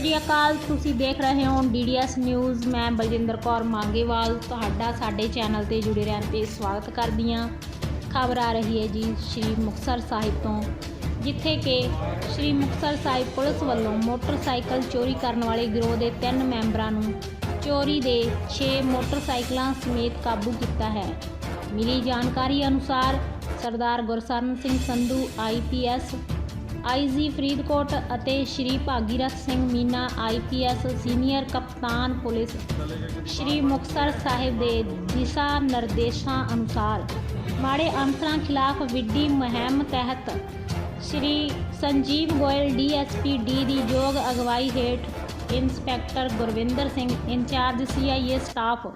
ਸ਼੍ਰੀ ਅਕਾਲ ਤੁਸੀਂ ਦੇਖ ਰਹੇ ਹੋ ਡੀਡੀਐਸ ਨਿਊਜ਼। ਮੈਂ ਬਲਜਿੰਦਰ ਕੌਰ ਮੰਗੇਵਾਲ, ਤੁਹਾਡਾ ਸਾਡੇ ਚੈਨਲ ਤੇ ਜੁੜੇ ਰਹਿਣ ਤੇ ਸਵਾਗਤ ਕਰਦੀ ਹਾਂ। ਖਬਰ ਆ ਰਹੀ ਹੈ ਜੀ ਸ਼੍ਰੀ ਮੁਕਤਸਰ ਸਾਹਿਬ ਤੋਂ, ਜਿੱਥੇ ਕਿ ਸ਼੍ਰੀ ਮੁਕਤਸਰ ਸਾਹਿਬ ਪੁਲਿਸ ਵੱਲੋਂ ਮੋਟਰਸਾਈਕਲ ਚੋਰੀ ਕਰਨ ਵਾਲੇ ਗਿਰੋਹ ਦੇ ਤਿੰਨ ਮੈਂਬਰਾਂ ਨੂੰ ਚੋਰੀ ਦੇ 6 ਮੋਟਰਸਾਈਕਲਾਂ ਸਮੇਤ ਕਾਬੂ ਕੀਤਾ ਹੈ। ਮਿਲੀ ਜਾਣਕਾਰੀ ਅਨੁਸਾਰ ਸਰਦਾਰ ਗੁਰਸਰਨ ਸਿੰਘ ਸੰਧੂ ਆਈਪੀਐਸ ਆਈਜੀ ਫਰੀਦਕੋਟ ਅਤੇ ਸ਼੍ਰੀ ਭਾਗੀਰਥ ਸਿੰਘ ਮੀਨਾ ਆਈਪੀਐਸ ਸੀਨੀਅਰ ਕਪਤਾਨ ਪੁਲਿਸ, ਸ਼੍ਰੀ ਮੁਕਤਸਰ ਸਾਹਿਬ ਦੇ ਦਿਸ਼ਾ ਨਿਰਦੇਸ਼ਾਂ ਅਨੁਸਾਰ ਮਾੜੇ ਅਨਸਰਾਂ ਖਿਲਾਫ ਵਿੱਢੀ ਮੁਹਿੰਮ ਤਹਿਤ ਸ਼੍ਰੀ ਸੰਜੀਵ ਗੋਇਲ ਡੀਐਸਪੀ ਡੀ ਦੀ ਯੋਗ ਅਗਵਾਈ ਹੇਠ inspector Gurvinder Singh, incharge CIA staff,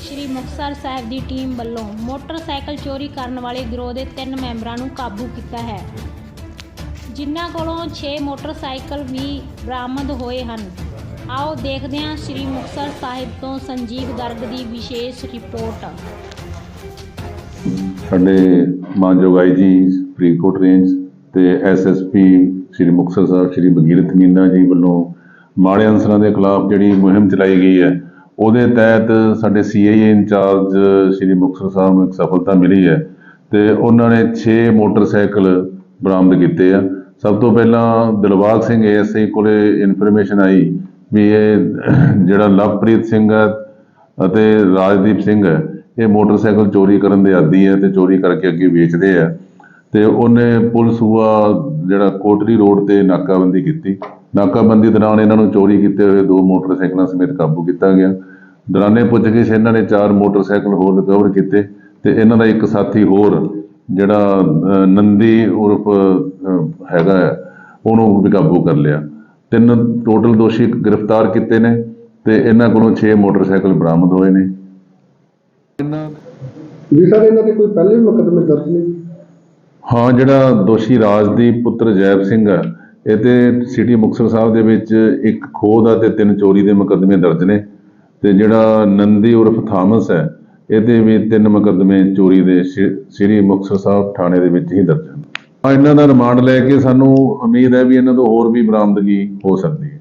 Shri Muktsar Sahib ਦੀ ਟੀਮ ਵੱਲੋਂ ਮੋਟਰਸਾਈਕਲ ਚੋਰੀ ਕਰਨ ਵਾਲੇ ਗਿਰੋਹ ਦੇ ਤਿੰਨ ਮੈਂਬਰਾਂ ਨੂੰ ਕਾਬੂ ਕੀਤਾ ਹੈ। ਜਿਨ੍ਹਾਂ ਕੋਲੋਂ 6 ਮੋਟਰਸਾਈਕਲ ਵੀ ਬਰਾਮਦ ਹੋਏ ਹਨ। ਆਓ ਦੇਖਦੇ ਹਾਂ ਸ਼੍ਰੀ ਮੁਕਤਸਰ ਸਾਹਿਬ ਤੋਂ ਸੰਜੀਵ ਗਰਗ ਦੀ ਵਿਸ਼ੇਸ਼ ਰਿਪੋਰਟ। ਸਾਡੇ ਮਾਨਯੋਗ ਆਈਜੀ ਫਰੀਦਕੋਟ ਰੇਂਜ ਤੇ ਐਸਐਸਪੀ ਸ੍ਰੀ ਮੁਕਤਸਰ ਸਾਹਿਬ ਸ੍ਰੀ ਬਗੀਰਤ ਮੀਨਾ ਜੀ ਵੱਲੋਂ ਮਾੜੇ ਅਨਸਰਾਂ ਦੇ ਖਿਲਾਫ ਜਿਹੜੀ ਮੁਹਿੰਮ ਚਲਾਈ ਗਈ ਹੈ, ਉਹਦੇ ਤਹਿਤ ਸਾਡੇ ਸੀਆਈਏ ਇੰਚਾਰਜ ਸ੍ਰੀ ਮੁਕਤਸਰ ਸਾਹਿਬ ਨੂੰ ਇੱਕ ਸਫਲਤਾ ਮਿਲੀ ਹੈ ਤੇ ਉਹਨਾਂ ਨੇ 6 ਮੋਟਰਸਾਈਕਲ ਬਰਾਮਦ ਕੀਤੇ ਆ। ਸਭ ਤੋਂ ਪਹਿਲਾਂ ਦਿਲਬਾਗ ਸਿੰਘ ਏਐਸਆਈ ਕੋਲੇ ਇਨਫੋਰਮੇਸ਼ਨ ਆਈ ਵੀ ਇਹ ਜਿਹੜਾ ਲਵਪ੍ਰੀਤ ਸਿੰਘ ਹੈ ਅਤੇ ਰਾਜਦੀਪ ਸਿੰਘ ਹੈ, ਇਹ ਮੋਟਰਸਾਈਕਲ ਚੋਰੀ ਕਰਨ ਦੇ ਆਦੀ ਹੈ ਤੇ ਚੋਰੀ ਕਰਕੇ ਅੱਗੇ ਵੇਚਦੇ ਆ। ਤੇ ਉਹਨੇ ਪੁਲਿਸ ਹੁਆ ਜਿਹੜਾ ਕੋਟਰੀ ਰੋਡ ਤੇ ਨਾਕਾਬੰਦੀ ਕੀਤੀ। ਨਾਕਾਬੰਦੀ ਦੌਰਾਨ ਇਹਨਾਂ ਨੂੰ ਚੋਰੀ ਕੀਤੇ ਹੋਏ ਦੋ ਮੋਟਰਸਾਈਕਲਾਂ ਸਮੇਤ ਕਾਬੂ ਕੀਤਾ ਗਿਆ। ਦੌਰਾਨੇ ਪੁੱਛਗਿੱਛ ਇਹਨਾਂ ਨੇ ਚਾਰ ਮੋਟਰਸਾਈਕਲ ਹੋਰ ਰਿਕਵਰ ਕੀਤੇ ਤੇ ਇਹਨਾਂ ਦਾ ਇੱਕ ਸਾਥੀ ਹੋਰ ਜਿਹੜਾ ਨੰਦੀ ਉਰਫ ਹੈਗਾ ਹੈ, ਉਹਨੂੰ ਵੀ ਕਾਬੂ ਕਰ ਲਿਆ। ਤਿੰਨ ਟੋਟਲ ਦੋਸ਼ੀ ਗ੍ਰਿਫਤਾਰ ਕੀਤੇ ਨੇ ਤੇ ਇਹਨਾਂ ਕੋਲੋਂ 6 ਮੋਟਰਸਾਈਕਲ ਬਰਾਮਦ ਹੋਏ ਨੇ। ਇਹਨਾਂ ਵੀ ਸਰ ਇਹਨਾਂ ਦੇ ਕੋਈ ਪਹਿਲੇ ਵੀ ਮੁਕੱਦਮੇ ਦਰਜ ਨੇ? ਹਾਂ ਜਿਹੜਾ ਦੋਸ਼ੀ ਰਾਜਦੀਪ ਪੁੱਤਰ ਜੈਬ ਸਿੰਘ ਹੈ ਇਹ ਤੇ ਸਿਟੀ ਮੁਕਤਸਰ ਸਾਹਿਬ ਦੇ ਵਿੱਚ ਇੱਕ ਖੋਹ ਦਾ ਤੇ ਤਿੰਨ ਚੋਰੀ ਦੇ ਮੁਕੱਦਮੇ ਦਰਜ ਨੇ। ਤੇ ਜਿਹੜਾ ਨੰਦੀ ਉਰਫ ਥਾਮਸ ਹੈ ਇਹਦੇ ਵੀ ਤਿੰਨ ਮੁਕੱਦਮੇ ਚੋਰੀ ਦੇ ਸ਼੍ਰੀ ਸ੍ਰੀ ਮੁਕਤਸਰ ਸਾਹਿਬ ਥਾਣੇ ਦੇ ਵਿੱਚ ਹੀ ਦਰਜ ਹਨ। ਇਹਨਾਂ ਦਾ ਰਿਮਾਂਡ ਲੈ ਕੇ ਸਾਨੂੰ ਉਮੀਦ ਹੈ ਵੀ ਇਹਨਾਂ ਤੋਂ ਹੋਰ ਵੀ ਬਰਾਮਦਗੀ ਹੋ ਸਕਦੀ ਹੈ।